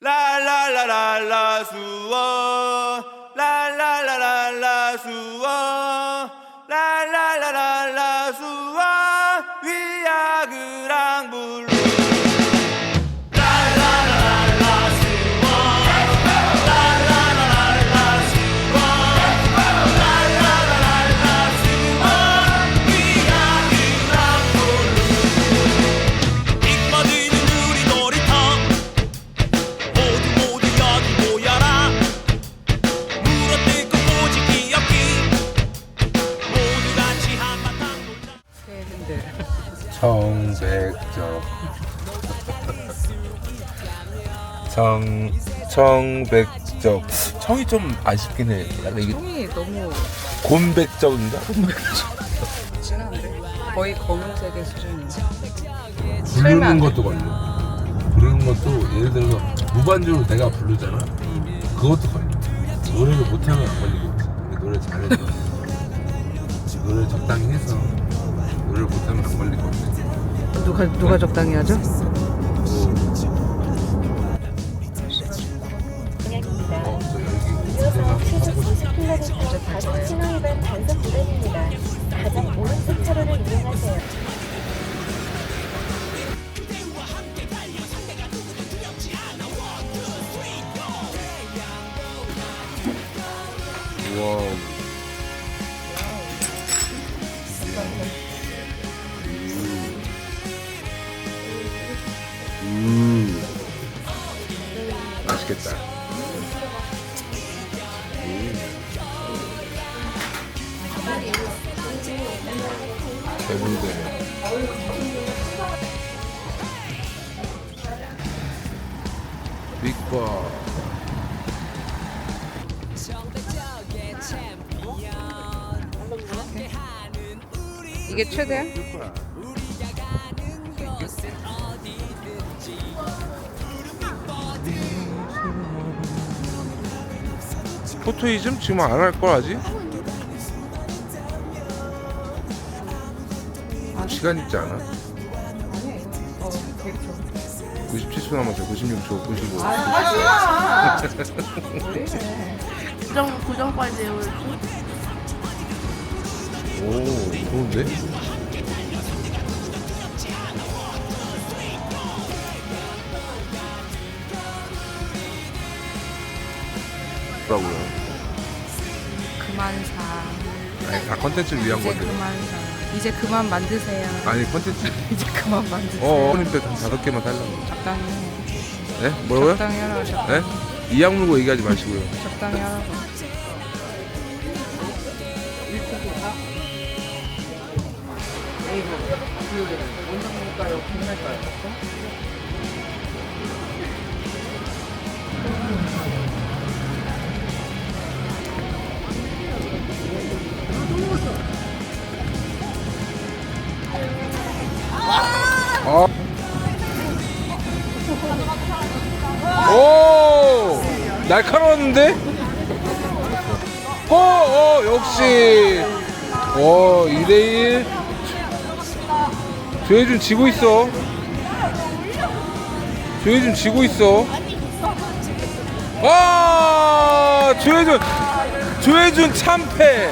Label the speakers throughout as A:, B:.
A: 라라라라라 수원 라라라라라 수원 라라라라라 수원 위야그랑 불
B: 청 청백적 청이 좀 아쉽긴 해. 약간 이게
C: 똥이 너무
B: 곤백적인가?
C: 진한데? 거의 검은색의 수준인데?
B: 부르는
C: 안 돼.
B: 것도 걸려. 부르는 것도 예를 들어서 무반주로 내가 부르잖아. 그것도 걸려. 노래를 못하면 안. 근데 노래 잘해서 노래 적당히 해서 노래를 못하면 안 건데.
C: 누가 누가 적당히 하죠?
B: 240 킬로를
D: 가득한 신호위반 단속 구간입니다. 가장 오른쪽 차로를 이용하세요.
B: 빅바.
C: 이게 최대야?
B: 포토이즘 지금 안 할 걸 아직? 시간 있지 않아?
C: 어, 100초.
B: 97초 남았어. 96초, 95.
E: 고정 고정까지 외우고
B: 오, 좋은데? 뭐라고요?
C: 그만 사.
B: 아니, 다 컨텐츠를 위한 건데.
C: 그만 사. 이제 그만 만드세요.
B: 아니, 컨텐츠.
C: 이제 그만 만드세요.
B: 어, 어머님들 한 다섯 개만 달라고.
C: 적당히 해.
B: 네? 뭐라고요?
C: 적당히 하라고. 적당히,
B: 네? 이악 물고 얘기하지 마시고요.
C: 적당히 하라고.
B: 어. 오! 날카로웠는데? 어, 어, 역시. 어, 2대1. 조혜준 지고 있어. 조혜준 지고 있어. 아! 조혜준, 조혜준 참패.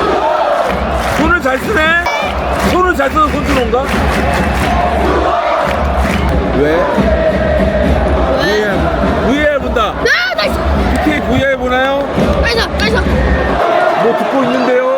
B: 아, 손을 잘 쓰네? 손을 잘 쓰는 손주는가? 왜? VR, VR 본다.
E: 아, 나이스!
B: PK VR 보나요?
E: 나 나.
B: 뭐 듣고 있는데요?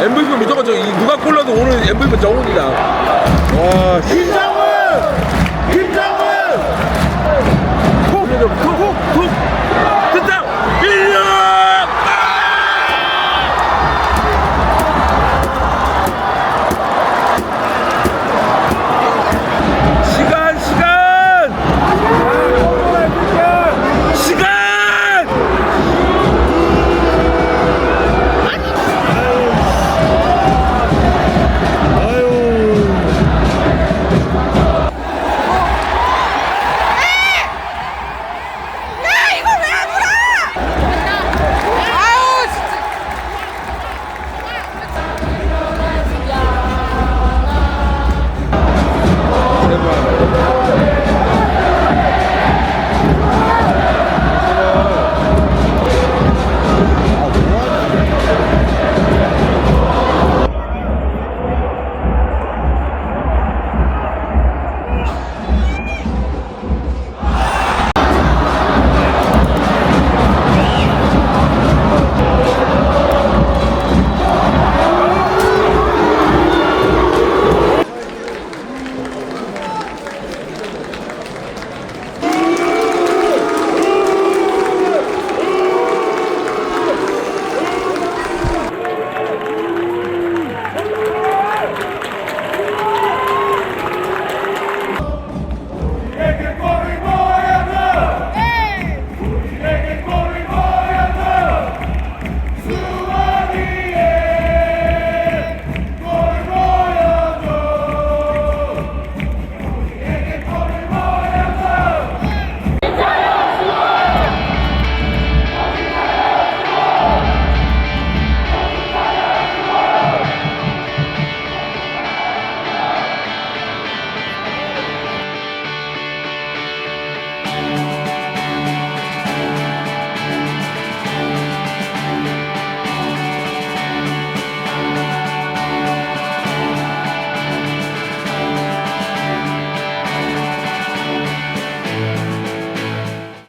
B: MVP 무조건 저 누가 골라도 오늘 MVP 정훈이다. 와. 김정은. Brothers.